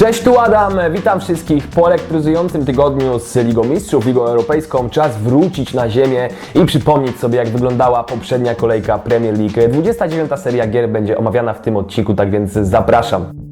Cześć, tu Adam, witam wszystkich po elektryzującym tygodniu z Ligą Mistrzów, Ligą Europejską. Czas wrócić na ziemię i przypomnieć sobie, jak wyglądała poprzednia kolejka Premier League. 29. seria gier będzie omawiana w tym odcinku, tak więc zapraszam.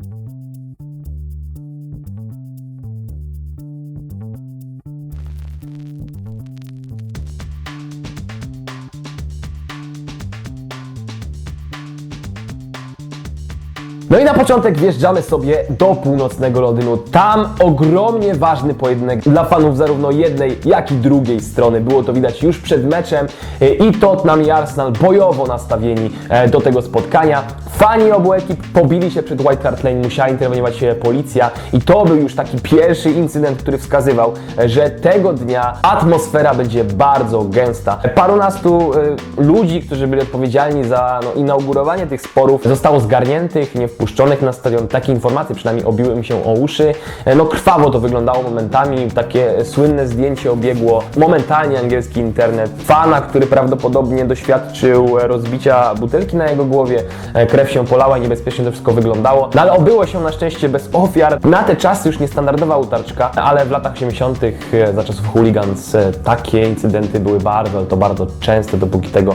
No i na początek wjeżdżamy sobie do północnego Londynu. Tam ogromnie ważny pojedynek dla fanów zarówno jednej, jak i drugiej strony. Było to widać już przed meczem E, i Tottenham i Arsenal bojowo nastawieni e, do tego spotkania. Fani obu ekip pobili się przed White Hart Lane, musiała interweniować policja i to był już taki pierwszy incydent, który wskazywał, e, że tego dnia atmosfera będzie bardzo gęsta. Parunastu ludzi, którzy byli odpowiedzialni za no, inaugurowanie tych sporów, zostało zgarniętych, nie wpuszczonych na stadion. Takie informacje przynajmniej obiły mi się o uszy. E, No krwawo to wyglądało momentami, takie słynne zdjęcie obiegło momentalnie angielski internet. Fana, który prawdopodobnie doświadczył rozbicia butelki na jego głowie, e, krew się polała i niebezpiecznie to wszystko wyglądało. No ale obyło się na szczęście bez ofiar. Na te czasy już niestandardowa utarczka, ale w latach 80. e, za czasów hooligans takie incydenty były bardzo, to bardzo częste, dopóki tego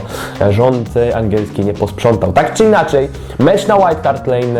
rząd angielski nie posprzątał. Tak czy inaczej, mecz na White Hart Lane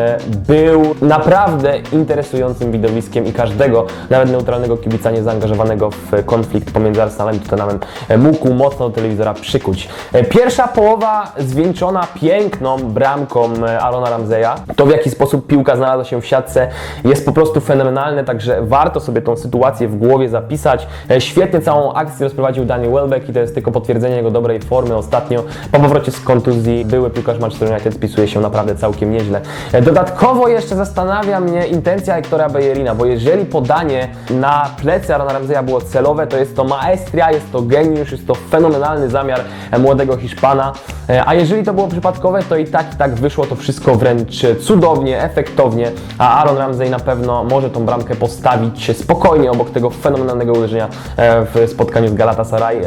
był naprawdę interesującym widowiskiem i każdego, nawet neutralnego kibica niezaangażowanego w konflikt pomiędzy Arsenalem i Tottenhamem e, mógł mocno do telewizora przykuć. E, Pierwsza połowa zwieńczona piękną bramką e, Arona Ramseya. To w jaki sposób piłka znalazła się w siatce jest po prostu fenomenalne, także warto sobie tą sytuację w głowie zapisać. Świetnie całą akcję rozprowadził Daniel Welbeck i to jest tylko potwierdzenie jego dobrej formy ostatnio. Po powrocie z kontuzji były piłkarz Manchester United spisuje się naprawdę całkiem nieźle. Dodatkowo jeszcze zastanawia mnie intencja Hectora Bellerina, bo jeżeli podanie na plecy Arona Ramseya było celowe, to jest to maestria, jest to geniusz, jest to fenomenalny zamiar e, młodego Hiszpana. E, A jeżeli to było przypadkowe, to i tak i tak wyszło to wszystko wręcz cudownie, efektownie, a Aaron Ramsey na pewno może tą bramkę postawić spokojnie obok tego fenomenalnego uderzenia e, w spotkaniu z Galatasaray,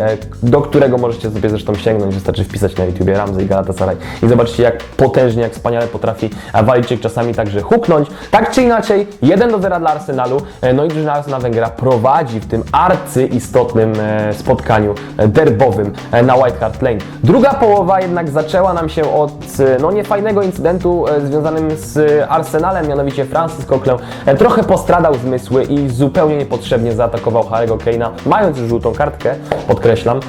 do którego możecie sobie zresztą sięgnąć, wystarczy wpisać na YouTubie Ramsey Galatasaray i zobaczycie jak potężnie, jak wspaniale potrafi e, Czasami także huknąć. Tak czy inaczej, 1 do 0 dla Arsenalu, e, no i drużyna Arsena Węgra prowadzi w tym arcyistotnym e, spotkaniu e, derbowym na White Hart Lane. Druga połowa jednak zaczęła nam się od no niefajnego incydentu związanym z Arsenalem, mianowicie Francis Coquelin trochę postradał zmysły i zupełnie niepotrzebnie zaatakował Harry'ego Kane'a, mając już żółtą kartkę, podkreślam,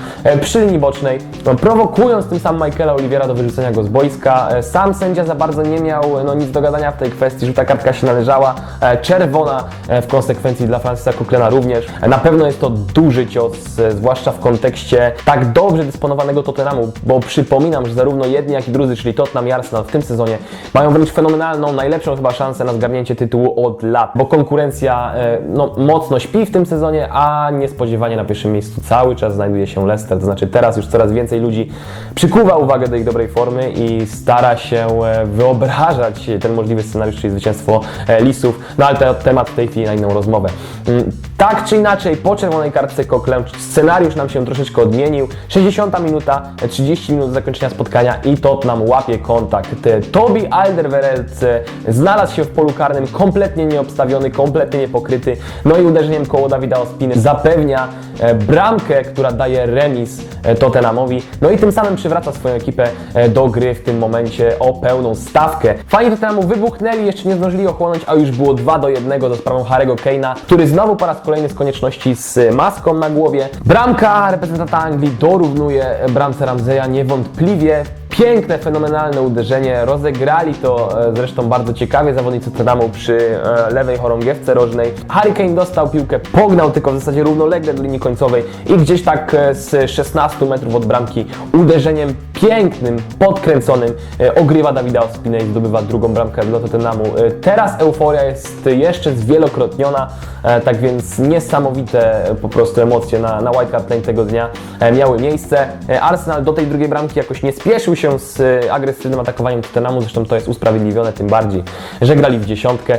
przy linii bocznej, prowokując tym samym Michaela Oliviera do wyrzucenia go z boiska. Sam sędzia za bardzo nie miał no, nic do gadania w tej kwestii, żółta kartka się należała, e, czerwona e, w konsekwencji dla Francisa Coquelina również. E, Na pewno jest to duży cios, zwłaszcza w kontekście tak dobrze dysponowanego Tottenhamu, bo przypominam, że zarówno jedni, jak i drudzy, czyli Tottenham i Arsenal w tym sezonie mają wręcz fenomenalną, najlepszą chyba szansę na zgarnięcie tytułu od lat, bo konkurencja no, mocno śpi w tym sezonie, a niespodziewanie na pierwszym miejscu cały czas znajduje się Leicester, to znaczy teraz już coraz więcej ludzi przykuwa uwagę do ich dobrej formy i stara się wyobrażać ten możliwy scenariusz, czyli zwycięstwo e, Lisów, no ale to temat tej chwili na inną rozmowę. Mm, Tak czy inaczej, po czerwonej kartce Coquelin scenariusz nam się troszeczkę odmienił. 60 minuta, e, 30 minut zakończenia spotkania i Tottenham łapie kontakt. Tobi Alderweireld e, znalazł się w polu karnym kompletnie nieobstawiony, kompletnie niepokryty. No i uderzeniem koło Dawida Ospiny zapewnia e, bramkę, która daje remis Tottenhamowi. No i tym samym przywraca swoją ekipę do gry w tym momencie o pełną stawkę. Tottenhamu wybuchnęli, jeszcze nie zdążyli ochłonąć, a już było 2 do 1 za sprawą Harry'ego Kane'a, który znowu po raz kolejny z konieczności z maską na głowie. Bramka reprezentanta Anglii dorównuje bramce Ramseya niewątpliwie. Piękne, fenomenalne uderzenie. Rozegrali to e, zresztą bardzo ciekawie zawodnicy Tottenhamu przy e, lewej chorągiewce rożnej. Harry Kane dostał piłkę, pognał tylko w zasadzie równolegle do linii końcowej i gdzieś tak e, z 16 metrów od bramki uderzeniem pięknym, podkręconym e, ogrywa Dawida Ospinę i zdobywa drugą bramkę dla Tottenhamu. E, Teraz euforia jest jeszcze zwielokrotniona, e, tak więc niesamowite po prostu emocje na, na White Hart Lane tego dnia miały miejsce. Arsenal do tej drugiej bramki jakoś nie spieszył się z agresywnym atakowaniem Tottenhamu, zresztą to jest usprawiedliwione tym bardziej, że grali w dziesiątkę.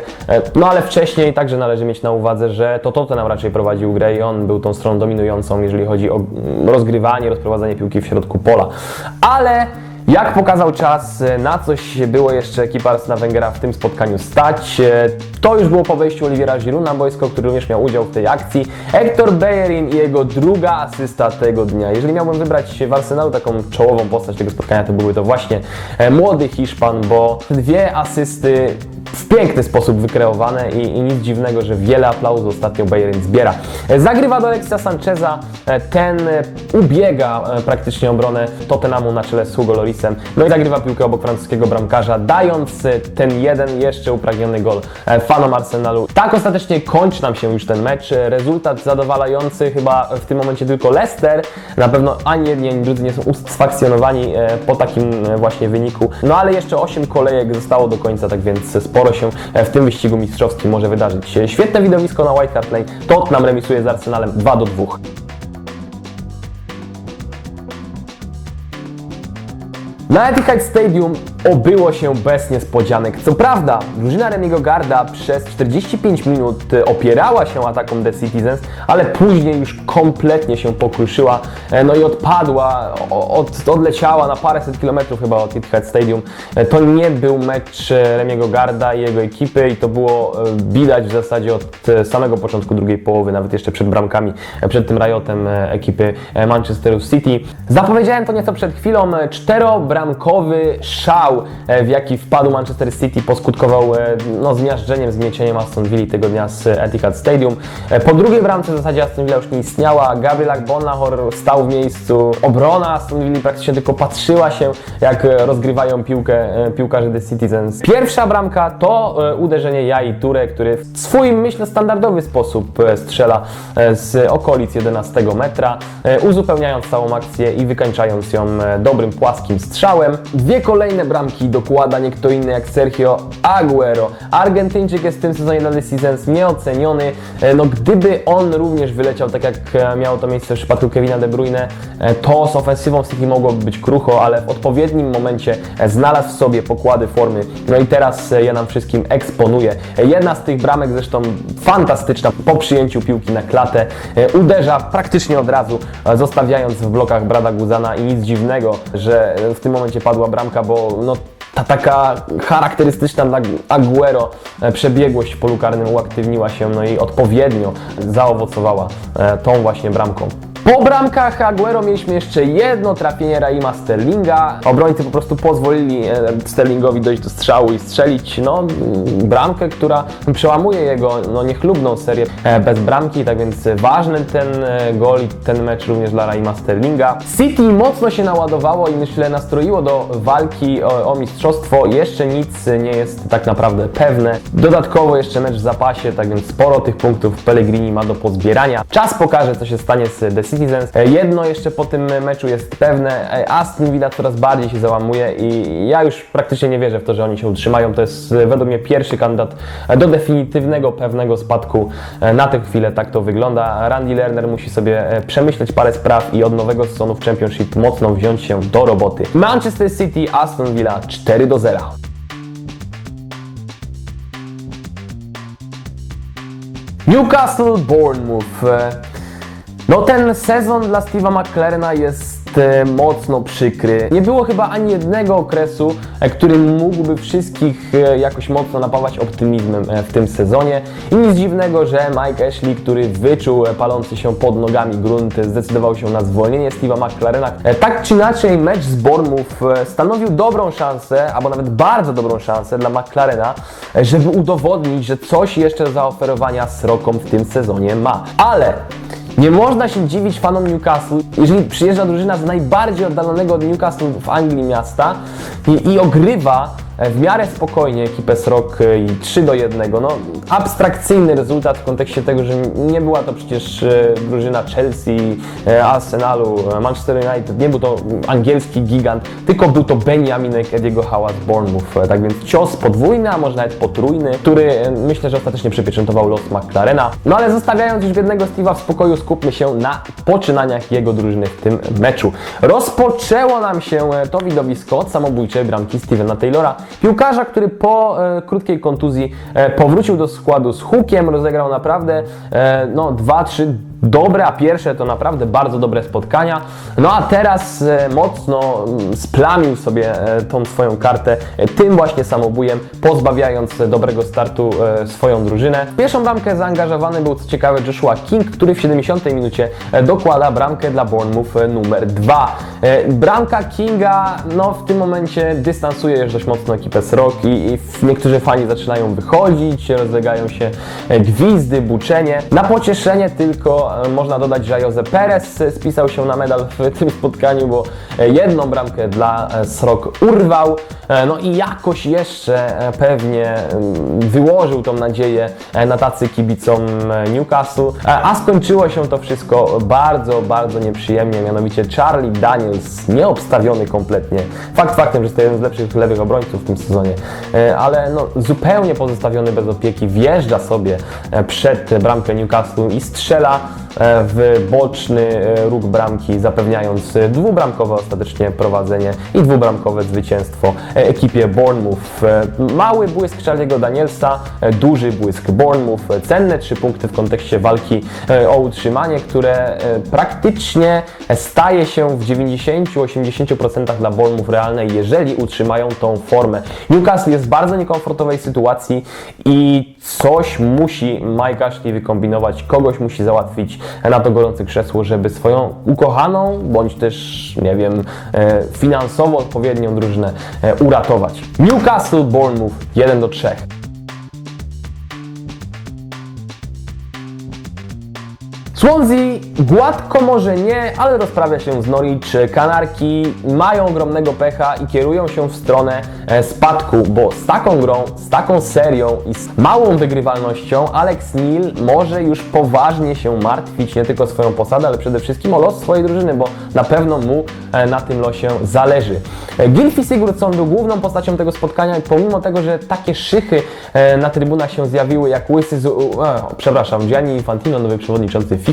No ale wcześniej także należy mieć na uwadze, że to Tottenham raczej prowadził grę i on był tą stroną dominującą, jeżeli chodzi o mm, rozgrywanie, rozprowadzanie piłki w środku pola. Ale Jak pokazał czas, e, na coś było jeszcze ekipa Arsena Wengera w tym spotkaniu stać. To już było po wejściu Oliwiera Giroud na boisko, który również miał udział w tej akcji. Hector Bellerin i jego druga asysta tego dnia. Jeżeli miałbym wybrać w Arsenalu taką czołową postać tego spotkania, to byłby to właśnie e, młody Hiszpan, bo dwie asysty w piękny sposób wykreowane i, i nic dziwnego, że wiele aplauzu ostatnio Bellerin zbiera. E, Zagrywa do Alexisa Sancheza, e, ten ubiega praktycznie obronę Tottenhamu na czele z Hugo Lorisem, no i zagrywa piłkę obok francuskiego bramkarza, dając ten jeden jeszcze upragniony gol e, fanom Arsenalu. Tak ostatecznie kończy nam się już ten mecz. Rezultat zadowalający chyba w tym momencie tylko Leicester. Na pewno ani jedni, ani drudzy nie są usatysfakcjonowani e, po takim e, właśnie wyniku. No ale jeszcze 8 kolejek zostało do końca, tak więc sporo się e, w tym wyścigu mistrzowskim może wydarzyć. Świetne widowisko na White Hart Lane. Tottenham remisuje z Arsenalem 2 do 2. Na Etihad Stadium obyło się bez niespodzianek. Co prawda, drużyna Remiego Garda przez 45 minut opierała się atakom The Citizens, ale później już kompletnie się pokruszyła, e, no i odpadła, od, odleciała na paręset kilometrów chyba od Etihad Stadium. E, To nie był mecz e, Remiego Garda i jego ekipy i to było widać w zasadzie od samego początku drugiej połowy, nawet jeszcze przed bramkami, przed tym rajotem ekipy Manchesteru City. Zapowiedziałem to nieco przed chwilą, czterobramkowy szał, e, w jaki wpadł Manchester City, poskutkował e, no, zmiażdżeniem, zmiecieniem Aston Villa tego dnia z Etihad Stadium. E, Po drugiej bramce w zasadzie Aston Villa już nie istniała, Gabriel Agbonahor stał w miejscu, obrona Aston Villa praktycznie tylko patrzyła się, jak rozgrywają piłkę piłkarze The Citizens. Pierwsza bramka to uderzenie Jai Ture, który w swój, myślę, standardowy sposób strzela z okolic 11 metra, uzupełniając całą akcję i wykańczając ją dobrym, płaskim strzałem. Dwie kolejne bramki dokłada nie kto inny jak Sergio Aguero. Argentyńczyk jest w tym sezonie dla The Citizens nieoceniony. E, No gdyby on również wyleciał tak jak e, miało to miejsce w przypadku Kevina De Bruyne, e, to z ofensywą City mogłoby być krucho, ale w odpowiednim momencie znalazł w sobie pokłady formy. No i teraz je nam wszystkim eksponuje. E, Jedna z tych bramek zresztą fantastyczna po przyjęciu piłki na klatę. Uderza praktycznie od razu, zostawiając w blokach Brada Guzana i nic dziwnego, że w tym momencie padła bramka, bo no, ta taka charakterystyczna dla Aguero e, przebiegłość w polu karnym uaktywniła się no i odpowiednio zaowocowała e, tą właśnie bramką. Po bramkach Aguero mieliśmy jeszcze jedno trafienie Raima Sterlinga. Obrońcy po prostu pozwolili e, Sterlingowi dojść do strzału i strzelić no, mm, bramkę, która przełamuje jego no, niechlubną serię e, bez bramki, tak więc ważny ten e, gol i ten mecz również dla Raima Sterlinga. City mocno się naładowało i myślę nastroiło do walki o, o mistrzostwo. Jeszcze nic nie jest tak naprawdę pewne. Dodatkowo jeszcze mecz w zapasie, tak więc sporo tych punktów Pellegrini ma do pozbierania. Czas pokaże, co się stanie z The Citizens. Jedno jeszcze po tym meczu jest pewne, e, Aston Villa coraz bardziej się załamuje i ja już praktycznie nie wierzę w to, że oni się utrzymają. To jest e, według mnie pierwszy kandydat e, do definitywnego, pewnego spadku. Na tę chwilę tak to wygląda. Randy Lerner musi sobie przemyśleć parę spraw i od nowego sezonu w Championship mocno wziąć się do roboty. Manchester City, Aston Villa 4 do 0. Newcastle Bournemouth. No ten sezon dla Steve'a McLarena jest e, mocno przykry. Nie było chyba ani jednego okresu, e, który mógłby wszystkich e, jakoś mocno napawać optymizmem w tym sezonie. I nic dziwnego, że Mike Ashley, który wyczuł palący się pod nogami grunt, zdecydował się na zwolnienie Steve'a McLarena. Tak czy inaczej mecz z e, stanowił dobrą szansę, albo nawet bardzo dobrą szansę dla McLarena, żeby udowodnić, że coś jeszcze do zaoferowania srokom w tym sezonie ma. Ale nie można się dziwić fanom Newcastle, jeżeli przyjeżdża drużyna z najbardziej oddalonego od Newcastle w Anglii miasta i, i ogrywa w miarę spokojnie ekipę Srok e, i 3 do 1. No, abstrakcyjny rezultat w kontekście tego, że nie była to przecież e, drużyna Chelsea, e, Arsenalu, e, Manchester United, nie był to angielski gigant, tylko był to Benjaminek Ediego Howa z Bournemouth. E, Tak więc cios podwójny, a może nawet potrójny, który e, myślę, że ostatecznie przypieczętował los McLarena. No ale zostawiając już biednego Steve'a w spokoju, skupmy się na poczynaniach jego drużyny w tym meczu. Rozpoczęło nam się e, to widowisko od samobójczej bramki Stevena Taylora, piłkarza, który po e, krótkiej kontuzji e, powrócił do składu z hukiem, rozegrał naprawdę e, no, 2-3 dobre, a pierwsze to naprawdę bardzo dobre spotkania. No a teraz e, mocno mm, splamił sobie e, tą swoją kartę e, tym właśnie samobujem, pozbawiając dobrego startu swoją drużynę. W pierwszą bramkę zaangażowany był co ciekawe Joshua King, który w 70 minucie dokłada bramkę dla Bournemouth numer 2. E, Bramka Kinga no, w tym momencie dystansuje dość mocno ekipę z Rock i, niektórzy fani zaczynają wychodzić, rozlegają się gwizdy, buczenie. Na pocieszenie tylko e, można dodać, że Jose Perez spisał się na medal w tym spotkaniu, bo e, jedną bramkę dla e, Srok urwał. No i jakoś jeszcze pewnie mm, wyłożył tą nadzieję na tacy kibicom Newcastle. A skończyło się to wszystko bardzo, bardzo nieprzyjemnie, mianowicie Charlie Daniels nieobstawiony kompletnie. Fakt faktem, że jest to jeden z lepszych lewych obrońców w tym sezonie, ale no, zupełnie pozostawiony bez opieki, wjeżdża sobie przed bramkę Newcastle i strzela w boczny e, róg bramki, zapewniając e, dwubramkowe ostatecznie prowadzenie i dwubramkowe zwycięstwo e, ekipie Bournemouth. E, Mały błysk Charlie'ego Danielsa, e, duży błysk Bournemouth, e, cenne trzy punkty w kontekście walki e, o utrzymanie, które e, praktycznie staje się w 90-80% dla Bournemouth realne, jeżeli utrzymają tą formę. Newcastle jest w bardzo niekomfortowej sytuacji i coś musi Mike Ashley wykombinować, kogoś musi załatwić na to gorące krzesło, żeby swoją ukochaną, bądź też, nie wiem, e, finansowo odpowiednią drużynę e, uratować. Newcastle Bournemouth 1 do 3. Swansea gładko może nie, ale rozprawia się z Norwich. Kanarki mają ogromnego pecha i kierują się w stronę e, spadku, bo z taką grą, z taką serią i z małą wygrywalnością Alex Neil może już poważnie się martwić nie tylko o swoją posadę, ale przede wszystkim o los swojej drużyny, bo na pewno mu e, na tym losie zależy. E, Gylfi Sigurdsson był główną postacią tego spotkania i pomimo tego, że takie szychy na trybunach się zjawiły jak łysy z... E, przepraszam, Gianni Infantino, nowy przewodniczący FIFA,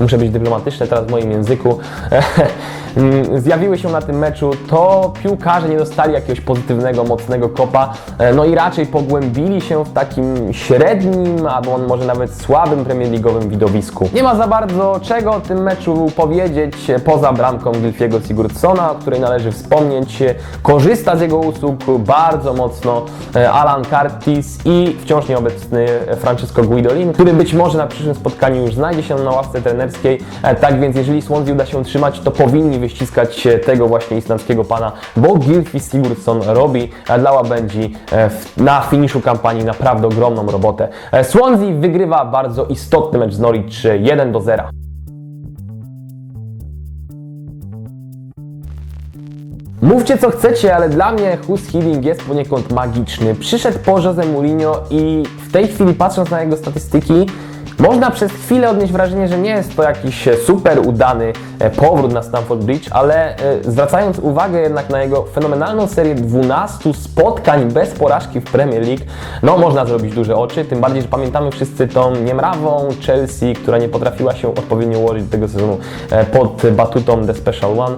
muszę być dyplomatyczny teraz w moim języku, zjawiły się na tym meczu, to piłkarze nie dostali jakiegoś pozytywnego, mocnego kopa, no i raczej pogłębili się w takim średnim, albo może nawet słabym Premier League'owym widowisku. Nie ma za bardzo czego o tym meczu powiedzieć, poza bramką Gilfiego Sigurdssona, o której należy wspomnieć. Korzysta z jego usług bardzo mocno e, Alan Curtis i wciąż nieobecny Francesco Guidolin, który być może na przyszłym spotkaniu już znajdzie się na ławce trenerskiej. E, Tak więc jeżeli Swansea uda się utrzymać, to powinni wyściskać e, tego właśnie islandzkiego pana, bo Gylfi Sigurdsson robi e, dla łabędzi na finiszu kampanii naprawdę ogromną robotę. Swansea wygrywa bardzo istotny mecz z Norwich e, 1 do 0. Mówcie co chcecie, ale dla mnie Hus Healing jest poniekąd magiczny. Przyszedł po Jose Mourinho i w tej chwili patrząc na jego statystyki, można przez chwilę odnieść wrażenie, że nie jest to jakiś e, super udany e, powrót na Stamford Bridge, ale e, zwracając uwagę jednak na jego fenomenalną serię 12 spotkań bez porażki w Premier League, no można zrobić duże oczy, tym bardziej, że pamiętamy wszyscy tą niemrawą Chelsea, która nie potrafiła się odpowiednio ułożyć tego sezonu pod batutą The Special One.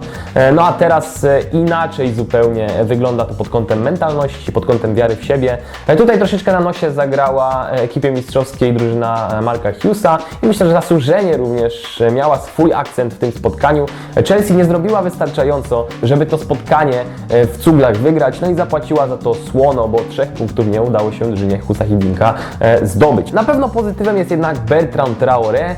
No a teraz inaczej zupełnie wygląda to pod kątem mentalności, pod kątem wiary w siebie. Tutaj troszeczkę na nosie zagrała ekipie mistrzowskiej drużyna e, Marka Hughesa i myślę, że zasłużenie również miała swój akcent w tym spotkaniu. Chelsea nie zrobiła wystarczająco, żeby to spotkanie e, w cuglach wygrać, no i zapłaciła za to słono, bo trzech punktów nie udało się drużynie Husa Hidinka e, zdobyć. Na pewno pozytywem jest jednak Bertrand Traoré,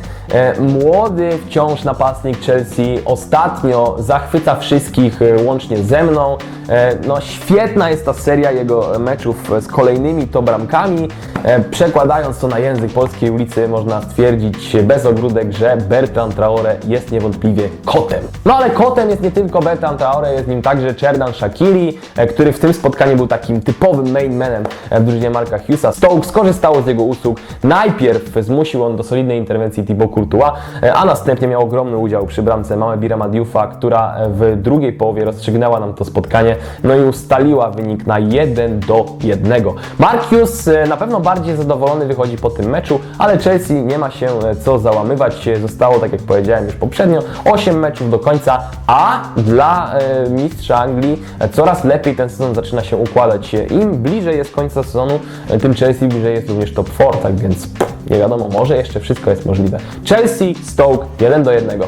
młody wciąż napastnik Chelsea, ostatnio zachwyca wszystkich e, łącznie ze mną. E, No świetna jest ta seria jego meczów z kolejnymi to bramkami. E, Przekładając to na język polskiej ulicy można stwierdzić bez ogródek, że Bertrand Traoré jest niewątpliwie kotem. No ale kotem jest nie tylko Bertrand Traoré, jest nim także Czerdan Shakiri, e, który w tym spotkaniu był takim typowym main manem e, w drużynie Marka Hughesa. Stoke skorzystało z jego usług. Najpierw zmusił on do solidnej interwencji Thibaut Courtois, a następnie miał ogromny udział przy bramce Małe Birama Diouf'a, która e, w drugiej połowie rozstrzygnęła nam to spotkanie, no i ustaliła wynik na 1 do 1. Mark Hughes e, na pewno bardziej zadowolony wychodzi po tym meczu, ale Chelsea nie ma się e, co załamywać. Zostało, tak jak powiedziałem już poprzednio, 8 meczów do końca, a dla mistrza Anglii coraz lepiej ten sezon zaczyna się układać. Im bliżej jest końca sezonu, tym Chelsea bliżej jest również top 4, tak więc nie wiadomo, może jeszcze wszystko jest możliwe. Chelsea, Stoke 1 do 1.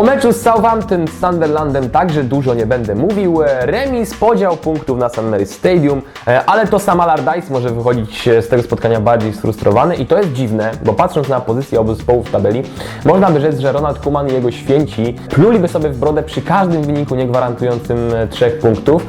O meczu z Southampton z Sunderlandem także dużo nie będę mówił. E, Remis, podział punktów na St. Mary's Stadium, e, ale to sam Allardyce może wychodzić e, z tego spotkania bardziej sfrustrowany i to jest dziwne, bo patrząc na pozycję obu zespołów w tabeli, można by rzec, że Ronald Koeman i jego święci pluliby sobie w brodę przy każdym wyniku nie gwarantującym trzech punktów.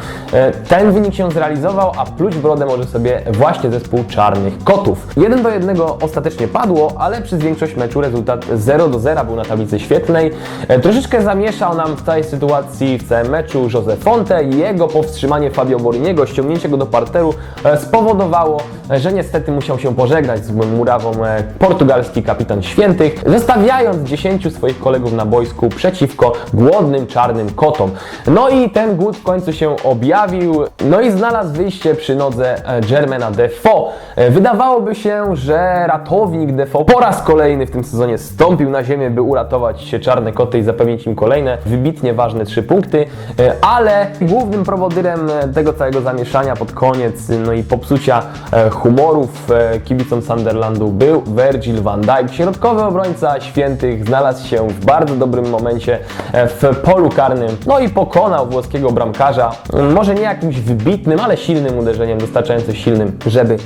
Ten wynik się zrealizował, a pluć brodę może sobie właśnie zespół Czarnych Kotów. 1 do 1 ostatecznie padło, ale przez większość meczu rezultat 0 do 0 był na tablicy świetnej. E, Troszeczkę zamieszał nam w tej sytuacji w całym meczu Jose Fonte i jego powstrzymanie Fabio Boriniego, ściągnięcie go do parteru e, spowodowało, e, że niestety musiał się pożegnać z murawą portugalski kapitan Świętych, zostawiając 10 swoich kolegów na boisku przeciwko głodnym czarnym kotom. No i ten głód w końcu się objawił, no i znalazł wyjście przy nodze Germana Defoe. Wydawałoby się, że ratownik Defoe po raz kolejny w tym sezonie stąpił na ziemię, by uratować się czarne koty zapewnić im kolejne wybitnie ważne trzy punkty, e, ale głównym prowodyrem e, tego całego zamieszania pod koniec, no i popsucia e, humorów kibicom Sunderlandu był Virgil van Dijk. Środkowy obrońca świętych znalazł się w bardzo dobrym momencie w polu karnym, no i pokonał włoskiego bramkarza, może nie jakimś wybitnym, ale silnym uderzeniem, wystarczająco silnym, żeby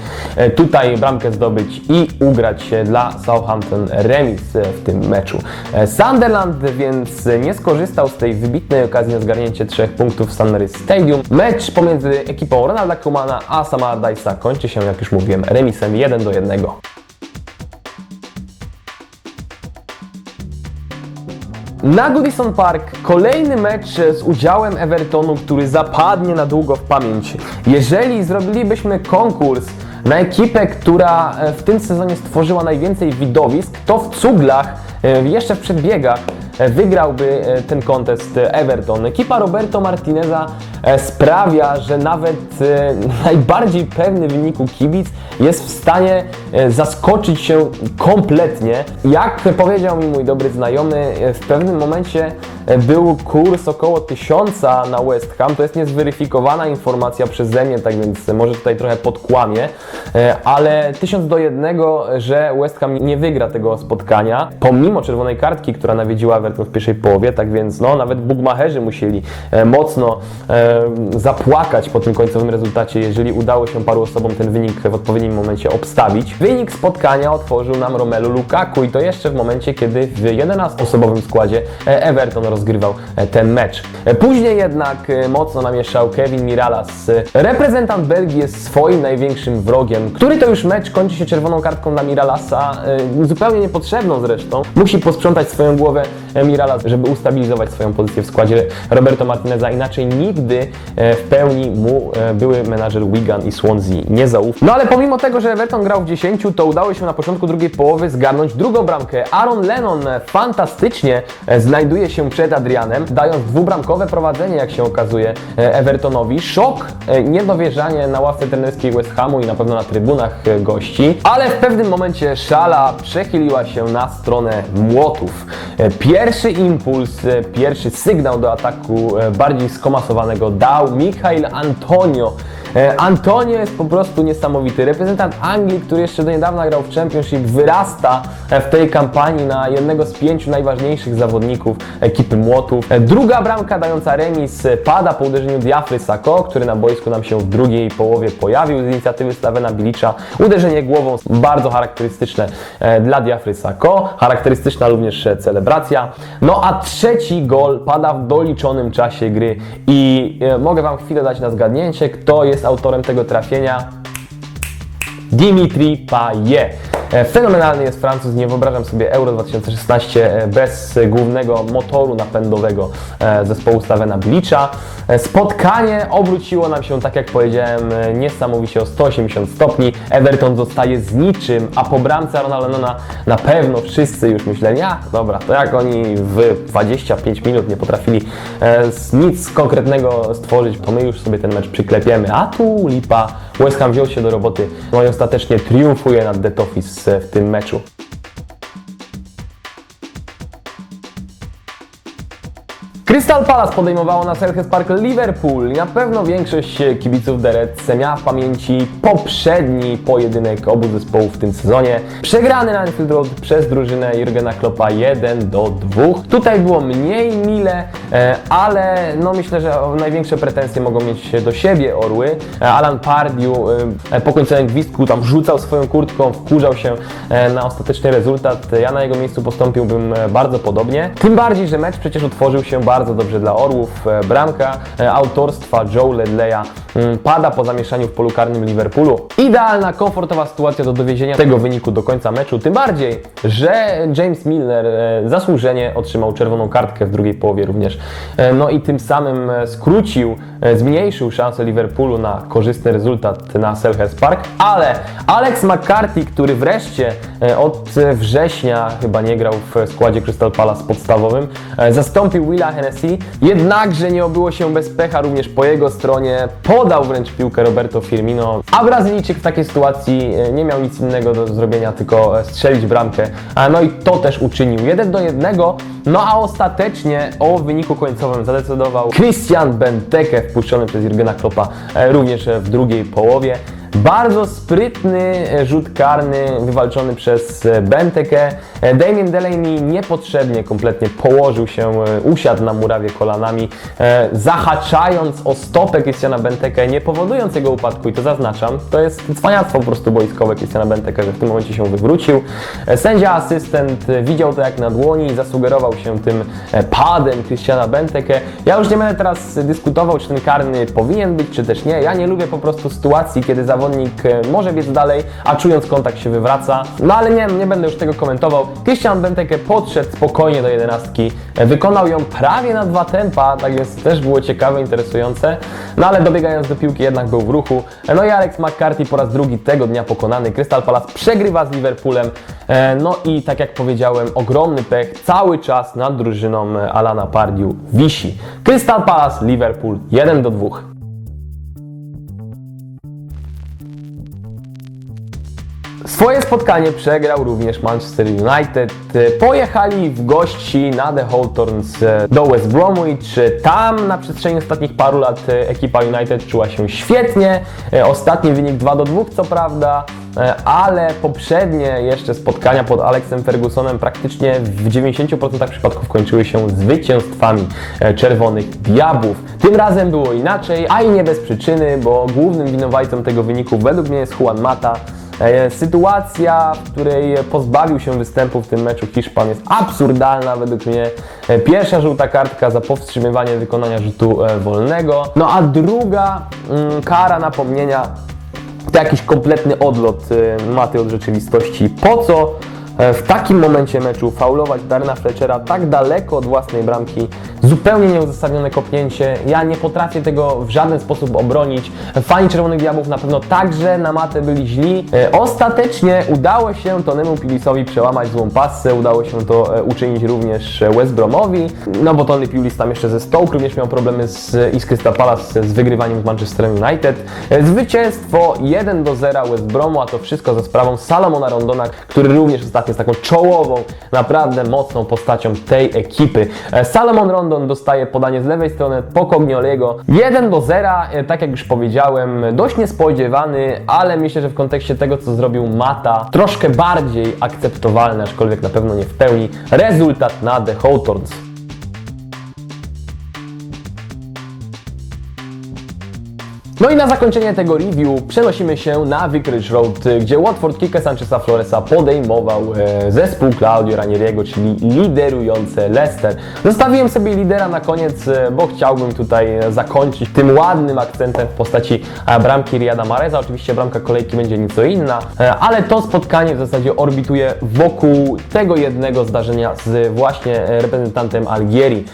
tutaj bramkę zdobyć i ugrać się dla Southampton remis w tym meczu. Sunderland więc nie skorzystał z tej wybitnej okazji na zgarnięcie trzech punktów w. Mary's Stadium. Mecz pomiędzy ekipą Ronalda Koemana a Sama Allardyce'a kończy się, jak już mówiłem, remisem 1 do 1. Na Goodison Park kolejny mecz z udziałem Evertonu, który zapadnie na długo w pamięć. Jeżeli zrobilibyśmy konkurs na ekipę, która e, w tym sezonie stworzyła najwięcej widowisk, to w cuglach, e, jeszcze w przedbiegach, wygrałby e, ten kontest e, Everton. Ekipa Roberto Martineza e, sprawia, że nawet e, najbardziej pewny wyniku kibic jest w stanie e, zaskoczyć się kompletnie. Jak powiedział mi mój dobry znajomy, e, w pewnym momencie e, był kurs około 1000 na West Ham. To jest niezweryfikowana informacja przeze mnie, tak więc może tutaj trochę podkłamie, ale 1000 do 1, że West Ham nie wygra tego spotkania, pomimo czerwonej kartki, która nawiedziła Everton w pierwszej połowie, tak więc no, nawet bugmacherzy musieli e, mocno e, zapłakać po tym końcowym rezultacie, jeżeli udało się paru osobom ten wynik w odpowiednim momencie obstawić. Wynik spotkania otworzył nam Romelu Lukaku i to jeszcze w momencie, kiedy w 11-osobowym składzie e, Everton rozgrywał e, ten mecz. E, Później jednak e, mocno namieszał Kevin Miralas. Reprezentant Belgii jest swoim największym wrogiem, który to już mecz kończy się czerwoną kartką dla Miralasa, zupełnie niepotrzebną zresztą. Musi posprzątać swoją głowę Miralas, żeby ustabilizować swoją pozycję w składzie Roberto Martineza. Inaczej nigdy e, w pełni mu e, były menadżer Wigan i Swansea nie zaufał. No ale pomimo tego, że Everton grał w 10, to udało się na początku drugiej połowy zgarnąć drugą bramkę. Aaron Lennon fantastycznie e, znajduje się przed Adrianem, dając dwubramkowe prowadzenie, jak się okazuje, Evertonowi. Szok, niedowierzanie na ławce trenerskiej West Hamu i na pewno na trybunach gości, ale w pewnym momencie szala przechyliła się na stronę młotów. E, Pierwszy impuls, e, pierwszy sygnał do ataku e, bardziej skomasowanego dał Mikhail Antonio. E, Antonio jest po prostu niesamowity. Reprezentant Anglii, który jeszcze do niedawna grał w Championship, wyrasta w tej kampanii na jednego z pięciu najważniejszych zawodników ekipy Młotów. E, Druga bramka dająca remis e, pada po uderzeniu Diafry Sako, który na boisku nam się w drugiej połowie pojawił z inicjatywy Slavena Bilicza. Uderzenie głową bardzo charakterystyczne dla Diafry Sako. Charakterystyczna również celebracja. No a trzeci gol pada w doliczonym czasie gry i mogę Wam chwilę dać na zgadnięcie, kto jest autorem tego trafienia. Dimitri Payet. E, Fenomenalny jest Francuz, nie wyobrażam sobie Euro 2016 e, bez głównego motoru napędowego e, zespołu Slavena Bilicza. E, Spotkanie obróciło nam się, tak jak powiedziałem, niesamowicie o 180 stopni. Everton zostaje z niczym, a po bramce Ronaldo Lennona na pewno wszyscy już myśleli, a dobra, to jak oni w 25 minut nie potrafili nic konkretnego stworzyć, to my już sobie ten mecz przyklepiemy. A tu lipa, West Ham wziął się do roboty, no i ostatecznie triumfuje nad The Toffees w tym Crystal Palace podejmowało na Selhurst Park Liverpool i na pewno większość kibiców The Reds miała w pamięci poprzedni pojedynek obu zespołów w tym sezonie. Przegrany na Anfield Road przez drużynę Jurgena Kloppa 1 do 2. Tutaj było mniej mile, e, ale no myślę, że największe pretensje mogą mieć do siebie Orły. E, Alan Pardew e, po końcowym gwizdku tam rzucał swoją kurtką, wkurzał się e, na ostateczny rezultat. Ja na jego miejscu postąpiłbym e, bardzo podobnie. Tym bardziej, że mecz przecież otworzył się bardzo dobrze dla Orłów. E, Bramka e, autorstwa Joe Ledleya mm, pada po zamieszaniu w polu karnym Liverpoolu. Idealna, komfortowa sytuacja do dowiezienia tego wyniku do końca meczu. Tym bardziej, że James Milner e, zasłużenie otrzymał czerwoną kartkę w drugiej połowie również. No i tym samym skrócił, zmniejszył szanse Liverpoolu na korzystny rezultat na Selhurst Park. Ale Alex McCarthy, który wreszcie od września chyba nie grał w składzie Crystal Palace podstawowym, zastąpił Willa Hennessy. Jednakże nie obyło się bez pecha również po jego stronie. Podał wręcz piłkę Roberto Firmino, a Brazylijczyk w takiej sytuacji e, nie miał nic innego do zrobienia, tylko e, strzelić bramkę. No i to też uczynił. 1 do 1, no a ostatecznie o wyniku końcowym zadecydował Christian Benteke, wpuszczony przez Jurgena Kloppa e, również w drugiej połowie. Bardzo sprytny e, rzut karny wywalczony przez e, Bentekę. E, Damien Delaney niepotrzebnie kompletnie położył się, usiadł na murawie kolanami, zahaczając o stopę Christiana Bentekę, nie powodując jego upadku i to zaznaczam. To jest cwaniactwo po prostu boiskowe Christiana Bentekę, że w tym momencie się wywrócił. Sędzia asystent widział to jak na dłoni i zasugerował się tym padem Christiana Bentekę. Ja już nie będę teraz dyskutował, czy ten karny powinien być, czy też nie. Ja nie lubię po prostu sytuacji, kiedy zawodnik e, może biec dalej, a czując kontakt się wywraca. No ale nie, nie będę już tego komentował. Christian Benteke podszedł spokojnie do jedenastki, e, wykonał ją prawie na dwa tempa, tak więc też było ciekawe, interesujące. No ale dobiegając do piłki jednak był w ruchu. E, No i Alex McCarthy po raz drugi tego dnia pokonany. Crystal Palace przegrywa z Liverpoolem. No i tak jak powiedziałem, ogromny pech cały czas nad drużyną Alana Pardew wisi. Crystal Palace, Liverpool 1 do 2. Swoje spotkanie przegrał również Manchester United. Pojechali w gości na The Hawthorns e, do West Bromwich. Tam na przestrzeni ostatnich paru lat e, ekipa United czuła się świetnie. E, Ostatni wynik 2 do 2 co prawda, ale poprzednie jeszcze spotkania pod Alexem Fergusonem praktycznie w 90% przypadków kończyły się zwycięstwami Czerwonych Diabłów. Tym razem było inaczej, a i nie bez przyczyny, bo głównym winowajcą tego wyniku według mnie jest Juan Mata. E, Sytuacja, w której pozbawił się występu w tym meczu Hiszpan jest absurdalna według mnie. E, Pierwsza żółta kartka za powstrzymywanie wykonania rzutu e, wolnego, no a druga mm, kara napomnienia to jakiś kompletny odlot Maty od rzeczywistości. Po co w takim momencie meczu faulować Darna Fletchera tak daleko od własnej bramki? Zupełnie nieuzasadnione kopnięcie. Ja nie potrafię tego w żaden sposób obronić. Fani Czerwonych Diabłów na pewno także na matę byli źli. E, Ostatecznie udało się Tonemu Pilisowi przełamać złą passę, udało się to e, uczynić również e, West Bromowi, no bo Tony Pulis tam jeszcze ze Stoke również miał problemy z, i z Crystal Palace z wygrywaniem z Manchesterem United. E, Zwycięstwo 1 do 0 West Bromu, a to wszystko za sprawą Salomona Rondona, który również ostatnio jest taką czołową, naprawdę mocną postacią tej ekipy. E, Salomon Rondon dostaje podanie z lewej strony po Cognoliego. 1 do 0, e, tak jak już powiedziałem, dość niespodziewany, ale myślę, że w kontekście tego, co zrobił Mata, troszkę bardziej akceptowalny, aczkolwiek na pewno nie w pełni, rezultat na The Hawthorns. No i na zakończenie tego review przenosimy się na Vicarage Road, gdzie Watford Kike Sancheza Floresa podejmował e, zespół Claudio Ranieriego, czyli liderujące Leicester. Zostawiłem sobie lidera na koniec, e, bo chciałbym tutaj zakończyć tym ładnym akcentem w postaci e, bramki Riyada Mareza. Oczywiście bramka kolejki będzie nieco inna, e, ale to spotkanie w zasadzie orbituje wokół tego jednego zdarzenia z właśnie reprezentantem Algierii.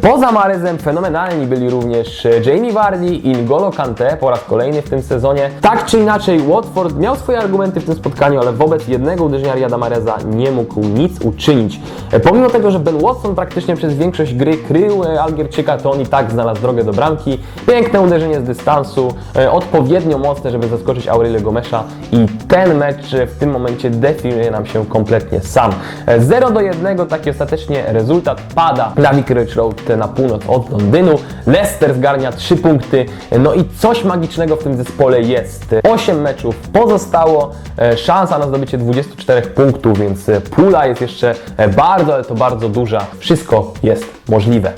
Poza Marezem fenomenalni byli również Jamie Vardy i N'Golo Kante, po raz kolejny w tym sezonie. Tak czy inaczej, Watford miał swoje argumenty w tym spotkaniu, ale wobec jednego uderzenia Riyada Mahreza nie mógł nic uczynić. E, Pomimo tego, że Ben Watson praktycznie przez większość gry krył e, Algierczyka, to on i tak znalazł drogę do bramki. Piękne uderzenie z dystansu, e, odpowiednio mocne, żeby zaskoczyć Aurelio Gomesza i ten mecz w tym momencie definiuje nam się kompletnie sam. E, 0 do 1, taki ostatecznie rezultat pada na Vicarage Road na północ od Londynu. Leicester zgarnia 3 punkty, no i coś magicznego w tym zespole jest. 8 meczów pozostało, e, szansa na zdobycie 24 punktów, więc e, pula jest jeszcze e, bardzo, ale to bardzo duża. Wszystko jest możliwe.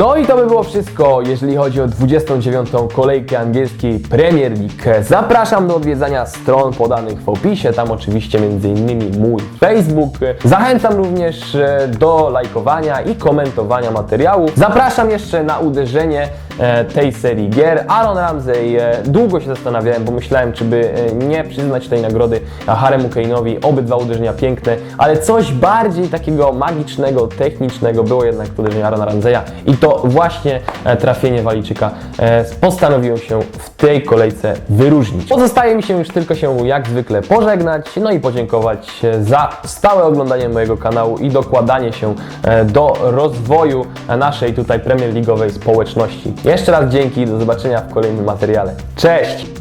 No i to by było wszystko, jeżeli chodzi o 29. kolejkę angielskiej Premier League. Zapraszam do odwiedzania stron podanych w opisie, tam oczywiście m.in. mój Facebook. Zachęcam również e, do lajkowania i komentowania materiału. Zapraszam jeszcze na uderzenie tej serii gier. Aaron Ramsey, e, długo się zastanawiałem, bo myślałem, czy by e, nie przyznać tej nagrody Haremu Kane'owi. Obydwa uderzenia piękne, ale coś bardziej takiego magicznego, technicznego było jednak to uderzenie Aarona Ramseya i to właśnie e, trafienie Walijczyka e, postanowiłem się w tej kolejce wyróżnić. Pozostaje mi się już tylko się jak zwykle pożegnać, no i podziękować e, za stałe oglądanie mojego kanału i dokładanie się e, do rozwoju naszej tutaj Premier League'owej społeczności. Jeszcze raz dzięki, do zobaczenia w kolejnym materiale. Cześć!